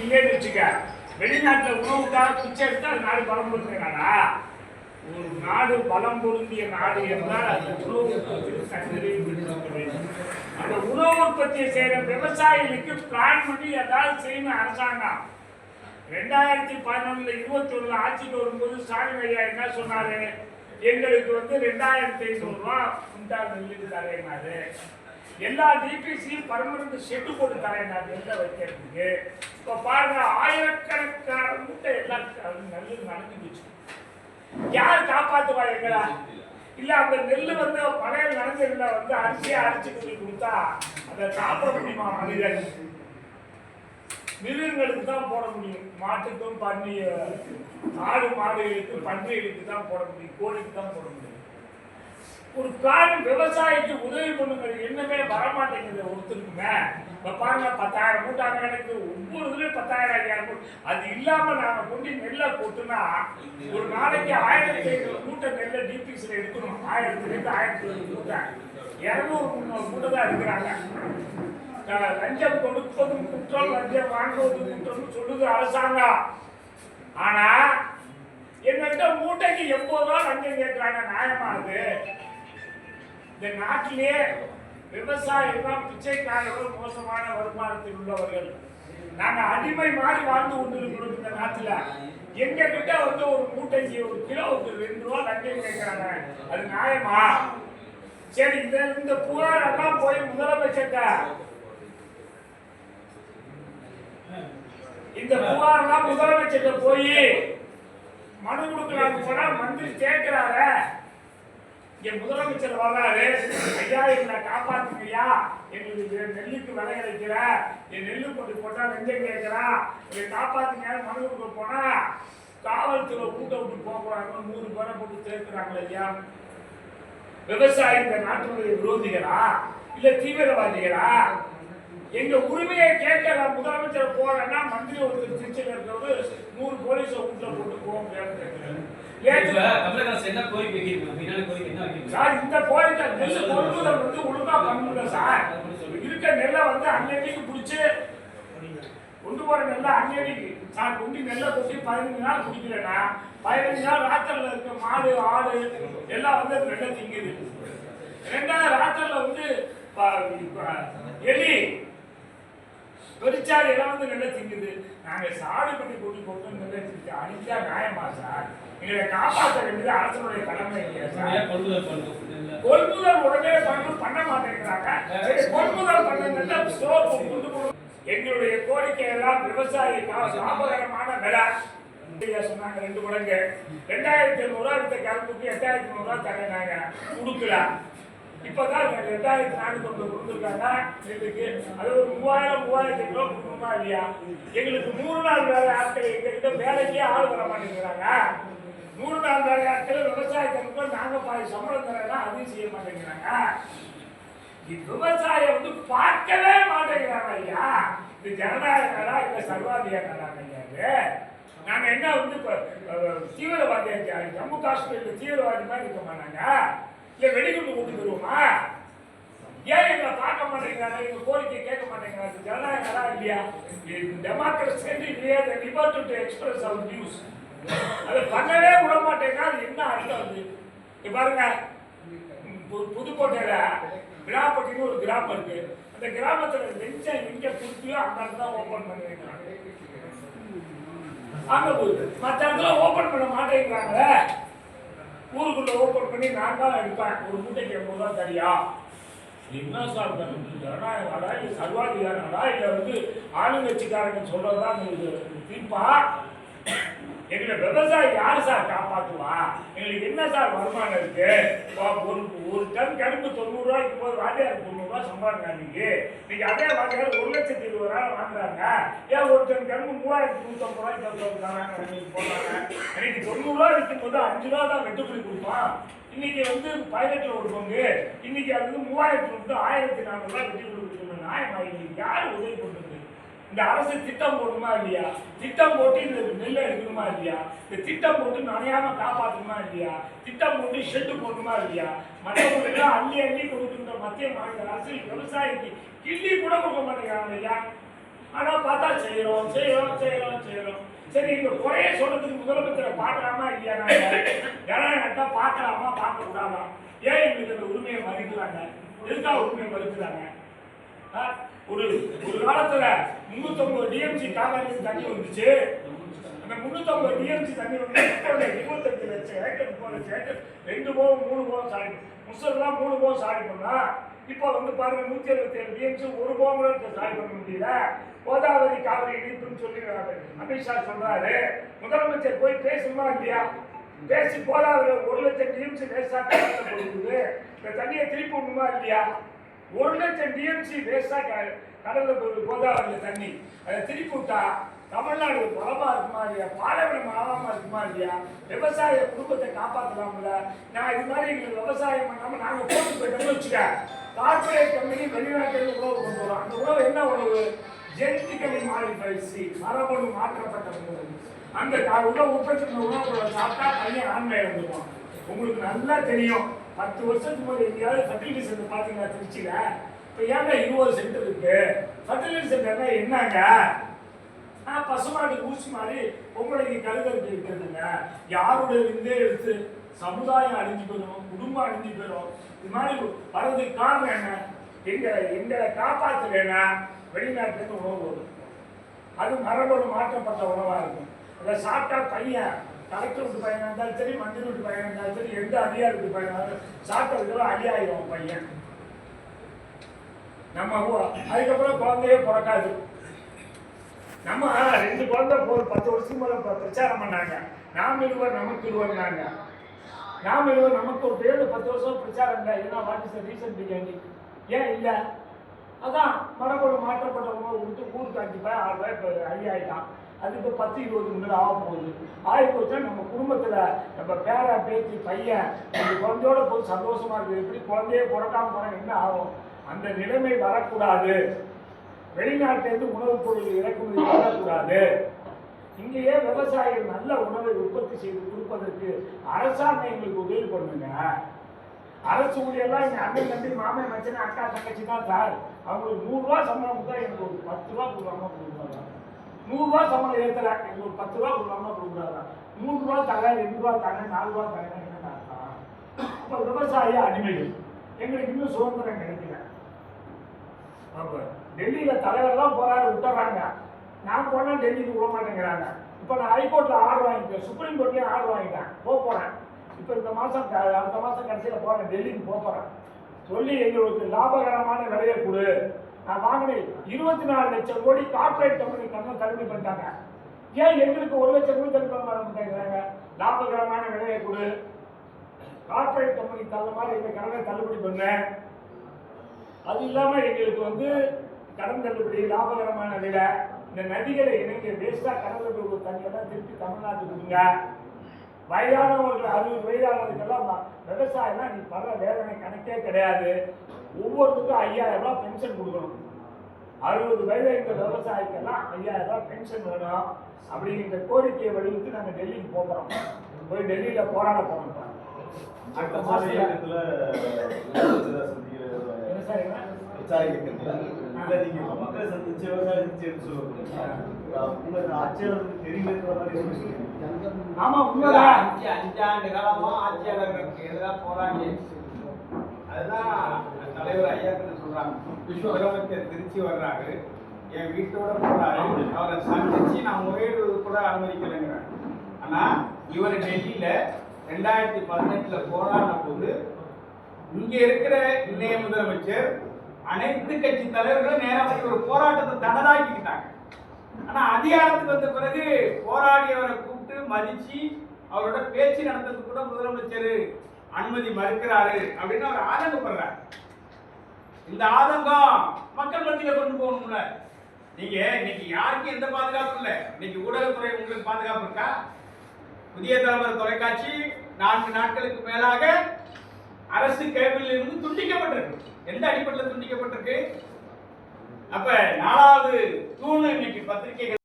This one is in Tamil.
இல்லைன்னு வச்சுக்க. வெளிநாட்டில் உணவுக்காக பிச்சை எடுத்தால் அது நாடு பலம் பொருந்தினாடா ஒரு நாடு பலம் பொருந்திய நாடு என்றால் அந்த உணவு உற்பத்தியில் வேண்டும் அந்த உணவு உற்பத்தியை செய்கிற விவசாயிகளுக்கு பிளான் பண்ணி ஏதாவது செய்யணும் அரசாங்கம். ரெண்டாயிரத்தி பதினொன்றில் இருபத்தி ஒண்ணுல ஆட்சிக்கு வரும்போது ஸ்டாலின் ஐயா என்ன சொன்னாரு? எங்களுக்கு வந்து ரெண்டாயிரத்தி ஐநூறு ரூபா குண்டால் நெல்லுக்கு தரேனாரு எல்லா டிபிசியும் பர்மனண்ட் செட்டு போட்டு நான் நெல்லை வைக்கிறதுக்கு? இப்போ பாருங்க ஆயிரக்கணக்கான மூட்டை எல்லாம் நல்லது நடந்து போச்சு யார் காப்பாத்துவா எங்களா இல்ல அந்த நெல்லு வந்து பழைய நடந்திருந்தா வந்து அரிசியை அரிசி கொண்டு கொடுத்தா அதை சாப்பிட முடியுமா மனிதன்? மிருகங்களுக்கு தான் போட முடியும். மாட்டுக்கும் பன்னி ஆடு மாடுகளுக்கு பன்றிகளுக்கு தான் போட முடியும். கோழிக்கு தான் போட முடியும். ஒரு கால் விவசாயிக்கு உதவி பண்ணுங்கிற எண்ணமே வரமாட்டேங்குது ஒருத்தருக்குமே இப்போ பாருங்க பத்தாயிரம் மூட்டாங்க எனக்கு ஒவ்வொரு இதுலேயும் பத்தாயிரம் ஐயாயிரம் அது இல்லாமல் நாங்கள் கொண்டு நெல்லை போட்டுனா ஒரு நாளைக்கு ஆயிரத்தி ஐநூறு மூட்டை நெல்லை டிபிசியில் எடுக்கணும். ஆயிரத்துலேருந்து ஆயிரத்தி ஐநூறு மூட்டை. இரநூறு முந்நூறு மூட்டை தான் இருக்கிறாங்க லஞ்சம் கொடுப்பதும் குற்றம் லஞ்சம் வாங்குவதும் குற்றம்னு சொல்லுது அரசாங்கம். ஆனால் என்கிட்ட மூட்டைக்கு எண்பது ரூபா லஞ்சம் கேட்குறாங்க நியாயமா அது? இந்த நாட்டிலே விவசாயம் தான் பிச்சைக்காரர்கள் மோசமான வருமானத்தில் உள்ளவர்கள். நாங்க அடிமை மாதிரி வாழ்ந்து கொண்டிருக்கிறோம் இந்த நாட்டுல. எங்க கிட்ட வந்து ஒரு மூட்டைக்கு ஒரு கிலோவுக்கு ரெண்டு ரூபா லஞ்சம் கேட்கிறாங்க அது நியாயமா? சரி இந்த இந்த புகாரெல்லாம் போய் முதலமைச்சர்கிட்ட. இந்த புகாரெல்லாம் முதலமைச்சர்கிட்ட போய் மனு கொடுக்கலாம்னு போனா மந்திரி கேட்கிறாரு இங்க முதலமைச்சர் வர்றாரு. ஐயா எங்களை காப்பாத்துக்கையா எங்களுக்கு நெல்லுக்கு விலை கிடைக்கல. என் நெல்லு கொண்டு போட்டா நெஞ்சம் கேட்கிறா எங்களை காப்பாத்துங்க மனு கொடுக்க போனா. காவல்துறை கூட்ட விட்டு போக நூறு பேரை போட்டு சேர்க்கிறாங்களே ஐயா. விவசாயி இந்த நாட்டினுடைய விரோதிகளா? இல்ல தீவிரவாதிகளா? எங்க உரிமையை கேட்க நான் முதலமைச்சர் போறேன்னா மந்திரி ஒருத்தர் திருச்சியில் இருக்கிறவர் நூறு போலீஸை வீட்டுல போட்டு போக வைக்கிறீங்க சார் இந்த கோரிக்கை நெல் கொள்முதல் வந்து ஒழுங்கா பண்ணுங்க சார். இருக்க நெல்லை வந்து அன்னன்னைக்கு பிடிச்சி கொண்டு போற நெல்லை அன்னன்னைக்கு சார் கொண்டு நெல்லை கொட்டி பதினஞ்சு நாள் குடிக்கலன்னா பதினஞ்சு நாள் ராத்திரில இருக்க மாடு ஆடு எல்லாம் வந்து நெல்லை திங்குது. ரெண்டாவது ராத்திரில வந்து எலி பெருச்சாறு எல்லாம் வந்து நெல்லை திங்குது நாங்க சாடு பண்ணி கொண்டு கொண்டு நெல்லை திங்க அடிச்சா நியாயமா சார்? எங்களை காப்பாற்ற வேண்டியது அரசனுடைய கடமை இல்லையா சார்? கொள்முதல் உடனே பண்ணணும் பண்ண மாட்டேங்கிறாங்க. கொள்முதல் பண்ணுங்க ஸ்டோர் கொண்டு எங்களுடைய கோரிக்கை எல்லாம் விவசாயிக்காக லாபகரமான விலை. சொன்னாங்க ரெண்டு மடங்கு. ரெண்டாயிரத்தி ரூபா வித்த கரும்புக்கு எட்டாயிரத்தி நூறு ரூபா தரேனாங்க கொடுக்கல. இப்பதான் ரெண்டாயிரத்தி நானூத்தி கொண்டு கொடுத்துருக்காங்க. எங்களுக்கு அது ஒரு மூவாயிரம் மூவாயிரத்தி கிலோ கொடுக்கணுமா இல்லையா? எங்களுக்கு நூறு நாள் வேலை ஆட்கள் எங்ககிட்ட வேலைக்கே ஆள் வர மாட்டேங்கிறாங்க. நூறு நாள் வேலை ஆட்கள் விவசாயத்திற்கு நாங்க பாதி சம்பளம் தரேன்னா அதையும் செய்ய மாட்டேங்கிறாங்க. விவசாயம் வந்து பார்க்கவே மாட்டேங்கிறாங்க ஐயா. இது ஜனநாயக இல்லை இல்ல சர்வாதிகார நாடாங்க ஐயா நாங்க என்ன வந்து இப்போ தீவிரவாதி ஜம்மு காஷ்மீர்ல தீவிரவாதி மாதிரி இருக்க மாட்டாங்க இல்ல வெடிகுண்டு கொண்டு வருவோமா? ஏன் எங்களை பார்க்க மாட்டேங்கிறாங்க எங்க கோரிக்கை கேட்க மாட்டேங்கிறாங்க ஜனநாயகரா இல்லையா? டெமோக்ரஸி இல்லையா லிபர்ட்டி டு எக்ஸ்பிரஸ் அவர் நியூஸ் அதை பண்ணவே விட மாட்டேங்க அது என்ன அர்த்தம் அது? இங்க பாருங்க. புதுக்கோட்டையில விழாப்பட்டின்னு ஒரு கிராமம் இருக்கு. அந்த கிராமத்துல லெஞ்சம் எங்க கொடுத்தியோ அந்த இடத்துல தான் ஓபன் பண்ணி வைக்கிறாங்க. அங்க போய் மற்ற இடத்துல ஓபன் பண்ண மாட்டேங்கிறாங்களே. ஊருக்குள்ள ஓப்பன் பண்ணி நான் தான் எடுப்பேன். ஒரு மூட்டைக்கு எண்பது ரூபா சரியா? என்ன சார் இது ஜனநாயக நாடா இல்ல வந்து ஆளுங்கட்சிக்காரங்க சொல்றதுதான் உங்களுக்கு தீர்ப்பா எங்களை விவசாயி யார் சார் காப்பாற்றுவா எங்களுக்கு என்ன சார் வருமானம் இருக்கு? ஒரு ஒரு டன் கரும்பு தொண்ணூறு ரூபாய்க்கு போது வாத்தியார் தொண்ணூறு ரூபாய் சம்பாதிங்க அன்னைக்கு இன்னைக்கு அதே வாத்தியார் ஒரு லட்சத்தி இருபது ரூபாய் வாங்குறாங்க. ஏன் ஒரு டன் கரும்பு மூவாயிரத்தி நூற்றம்பது ரூபாய்க்கு தந்து தராங்க போடுறாங்க. இன்னைக்கு தொண்ணூறு ரூபாய் விற்கும் போது அஞ்சு ரூபா தான் வெட்டுப்படி கொடுப்பான் இன்னைக்கு வந்து பதினெட்டுல ஒரு பங்கு. இன்னைக்கு அது வந்து மூவாயிரத்தி வந்து ஆயிரத்தி நானூறு ரூபாய் வெட்டி கொடுக்கணும் நியாயமாக இன்னைக்கு யார் உதவி பண்ணுறது இந்த அரசு திட்டம் போடணுமா இல்லையா? திட்டம் போட்டு இந்த நெல்லை எடுக்கணுமா இல்லையா? இந்த திட்டம் போட்டு நனையாம காப்பாற்றணுமா இல்லையா? திட்டம் போட்டு ஷெட்டு போடணுமா இல்லையா? மற்றவங்களுக்கு அள்ளி அள்ளி கொடுக்கின்ற மத்திய மாநில அரசு விவசாயிக்கு கிள்ளி கூட கொடுக்க மாட்டேங்கிறாங்க ஐயா ஆனா பார்த்தா செய்யறோம் செய்யறோம் செய்யறோம் செய்யறோம் சரி இந்த குறைய சொல்றதுக்கு முதலமைச்சரை பார்க்கலாமா இல்லையா நாங்க? ஜனநாயகத்தை பார்க்கலாமா பார்க்க கூடாதா ஏன் எங்களுக்கு அந்த உரிமையை மறுக்கிறாங்க? எதுக்காக உரிமையை மறுக்கிறாங்க? ஆ? ஒரு ஒரு காலத்துல முன்னூத்தொன்பது டிஎம்சி காவேரி தண்ணி வந்துச்சு. அந்த முன்னூத்தொன்பது டிஎம்சி தண்ணி வந்து மக்களுடைய இருபத்தஞ்சு லட்சம் ஏக்கர் முப்பது லட்சம் ஏக்கர் ரெண்டு போகம் மூணு போகம் சாரி முசல்லாம் மூணு போகம் சாரி பண்ணா இப்போ வந்து பாருங்க நூற்றி எழுபத்தி ஏழு டிஎம்சி ஒரு போகம் கூட இப்ப சாரி பண்ண முடியல. கோதாவரி காவிரி இணைப்புன்னு சொல்லி அமித்ஷா சொல்றாரு முதலமைச்சர் போய் பேசணுமா இல்லையா? பேசி கோதாவரி ஒரு லட்சம் டிஎம்சி வேஸ்டா போடுது இந்த தண்ணியை திருப்பி விடணுமா இல்லையா? ஒரு லட்சம் டிஎம்சி வேஸ்டா கடலில் போகுது கோதாவரியில் தண்ணி. அதை திருப்பி விட்டா தமிழ்நாடு பலமாக இருக்குமா இல்லையா? பாலைவனம் ஆழமாக இருக்குமா இல்லையா? விவசாய குடும்பத்தை காப்பாற்றலாம்ல நான் இது மாதிரி எங்களுக்கு விவசாயம் பண்ணாமல் நாங்கள் போட்டு போயிட்டோம்னு வச்சுக்க. கார்பரேட் கம்பெனி வெளிநாட்டில் உணவு கொண்டு வரோம். அந்த உணவு என்ன உணவு ஜெனட்டிக்கலி மாறி சீட் மரபணு மாற்றப்பட்ட உணவு. அந்த உணவு உற்பத்தி உணவுகளை சாப்பிட்டா பையன் ஆண்மை வந்துடுவான் உங்களுக்கு நல்லா தெரியும். பத்து வருஷத்துக்கு முன்னாடி எங்கேயாவது ஃபர்டிலிட்டி சென்டர் பார்த்தீங்கன்னா திருச்சியில்? இப்போ ஏங்க இருபது சென்டர் இருக்கு? ஃபர்டிலிட்டி சென்டர்னா என்னங்க? ஆ பசுமாட்டுக்கு ஊசி மாதிரி பொம்பளைக்கு கருதலுக்கு இருக்கிறதுங்க யாருடைய இருந்தே எடுத்து சமுதாயம் அழிஞ்சு போயிடும் குடும்பம் அழிஞ்சு போயிடும்? இது மாதிரி வர்றதுக்கு காரணம் என்ன? எங்களை எங்களை காப்பாற்றலைன்னா வெளிநாட்டுலேருந்து உணவு வரும் அது மரபணு மாற்றப்பட்ட உணவாக இருக்கும். அதை சாப்பிட்டா பையன் கலெக்டர் வீட்டு பையனா இருந்தாலும் சரி மந்திரி வீட்டு பையனாக இருந்தாலும் சரி எந்த அதிகாரி வீட்டு பையனா இருந்தாலும் சாப்பிட்டதுக்கெல்லாம் அடியாயிரும் பையன். நம்ம அதுக்கப்புறம் குழந்தையே பிறக்காது. நம்ம ரெண்டு குழந்தை ஒரு பத்து வருஷத்துக்கு மேல ப- பிரச்சாரம் பண்ணாங்க. நாம் இருவர் நமக்கு இருவர்னாங்க. நாம் இருவர் நமக்கு ஒரு பேரு பத்து வருஷம் பிரச்சாரம் இல்லை. ஏன்னா வாட் இஸ் ரீசன் பிரியாணி ஏன் இல்லை? அதான் மரபணு மாற்றப்பட்ட உணவு கொடுத்து ஊருக்கு அஞ்சு ரூபாய் ஆறு ரூபாய் இப்போ அழி அதுக்கு பத்து இருபது முன்னாடி ஆக போகுது. ஆகி போச்சுன்னா நம்ம குடும்பத்தில் நம்ம பேர பேத்தி பையன் நம்ம குழந்தையோட போய் சந்தோஷமா இருக்குது எப்படி குழந்தையே பிறக்காம போனால் என்ன ஆகும்? அந்த நிலைமை வரக்கூடாது. வெளிநாட்டிலேருந்து உணவுப் பொருள் இறக்குமதி வரக்கூடாது. இங்கேயே விவசாயிகள் நல்ல உணவை உற்பத்தி செய்து கொடுப்பதற்கு அரசாங்கம் எங்களுக்கு உதவி பண்ணுங்க. அரசு ஊழியெல்லாம் இங்கே அண்ணன் தம்பி மாமன் மச்சன் அக்கா தங்கச்சி தான் சார். அவங்களுக்கு நூறுரூவா சம்பளம் கொடுத்தா எனக்கு ஒரு பத்து ரூபா கொடுக்காம கொடுக்குறாங்க நூறுரூவா சம்பளம் ஏற்றுறா எனக்கு ஒரு பத்து ரூபா கொடுக்காம கொடுக்குறாங்க. மூணு ரூபா தர ரெண்டு ரூபா தர நாலு ரூபா தர என்ன அர்த்தம்? அப்போ விவசாய அடிமைகள். எங்களுக்கு இன்னும் சுதந்திரம் கிடைக்கல. அப்போ டெல்லியில் தலைவர்லாம் தான் விட்டுறாங்க. நான் போனால் டெல்லிக்கு போக மாட்டேங்கிறாங்க. இப்போ நான் ஹைகோர்ட்டில் ஆர்டர் வாங்கிட்டேன் சுப்ரீம் கோர்ட்லேயும் ஆர்டர் வாங்கிட்டேன். போக போகிறேன் இப்போ இந்த மாதம் க- அடுத்த மாதம் கடைசியில் போகிறேன் டெல்லிக்கு போக போகிறேன் சொல்லி எங்களுக்கு லாபகரமான விலையை கொடு. நான் வாங்கினேன். இருபத்தி நாலு லட்சம் கோடி கார்பரேட் கம்பெனி கடன் தள்ளுபடி பண்ணிட்டாங்க. ஏன் எங்களுக்கு ஒரு லட்சம் கோடி தள்ளுபடி பண்ண மாட்டேங்கிறாங்க? லாபகரமான விலையை கொடு. கார்பரேட் கம்பெனி தள்ள மாதிரி எங்கள் கடனை தள்ளுபடி பண்ணேன் அது இல்லாமல் எங்களுக்கு வந்து கடன் தள்ளுபடி லாபகரமான விலை இந்த நதிகளை இணைக்க வேஸ்டா கடல்ல தண்ணியெல்லாம் திருப்பி தமிழ்நாட்டுக்கு கொடுங்க. வயதானவர்கள் அறுபது வயதானதுக்கெல்லாம் ம- விவசாயம்னா நீ படுற வேதனை கணக்கே கிடையாது. ஒவ்வொருத்துக்கும் ஐயாயிரம் ரூபாய் பென்ஷன் கொடுக்கணும். அறுபது வயது இந்த விவசாயிக்கெல்லாம் ஐயாயிரம் ரூபாய் பென்ஷன் வேணும் அப்படிங்கிற கோரிக்கையை வலியுறுத்தி நாங்கள் டெல்லிக்கு போகிறோம். போய் டெல்லியில போராட இப்ப. அடுத்த இல்ல நீங்க மக்களை சந்திச்சு விவசாயம் சந்திச்சு ஆமா உண்மைதான். அஞ்சு அஞ்சாண்டு காலமா ஆட்சியாளர்களுக்கு எதிராக போராடி அதுதான் தலைவர் ஐயா கிட்ட சொல்றாங்க. விஸ்வகரமத்தில் திருச்சி வர்றாரு. என் வீட்டோட போறாரு. அவரை சந்திச்சு நான் முறையிடுவது கூட அனுமதிக்கலைங்கிறார். ஆனா இவர் டெல்லியில ரெண்டாயிரத்தி பதினெட்டுல போராடின போது இங்க இருக்கிற இன்றைய முதலமைச்சர் அனைத்து கட்சி தலைவர்களும் நேரா போய் ஒரு போராட்டத்தை தனதாக்கிக்கிட்டாங்க ஆனா அதிகாரத்துக்கு வந்த பிறகு போராடியவரை கூப்பிட்டு மதிச்சு அவரோட பேச்சு நடத்துறதுக்கு கூட முதலமைச்சர் அனுமதி மறுக்கிறாரு அப்படின்னு அவர் ஆதங்கப்படுறாரு. இந்த ஆதங்கம் மக்கள் மத்தியில கொண்டு போகணும்ல. நீங்க இன்னைக்கு யாருக்கும் எந்த பாதுகாப்பு இல்லை. இன்னைக்கு ஊடகத்துறை உங்களுக்கு பாதுகாப்பு இருக்கா? புதிய தலைமுறை தொலைக்காட்சி நான்கு நாட்களுக்கு மேலாக அரசு கேபிளில் இருந்து துண்டிக்கப்பட்டிருக்கு. எந்த அடிப்படையில் துண்டிக்கப்பட்டிருக்கு? அப்ப நாலாவது தூண் இன்னைக்கு பத்திரிகைகள்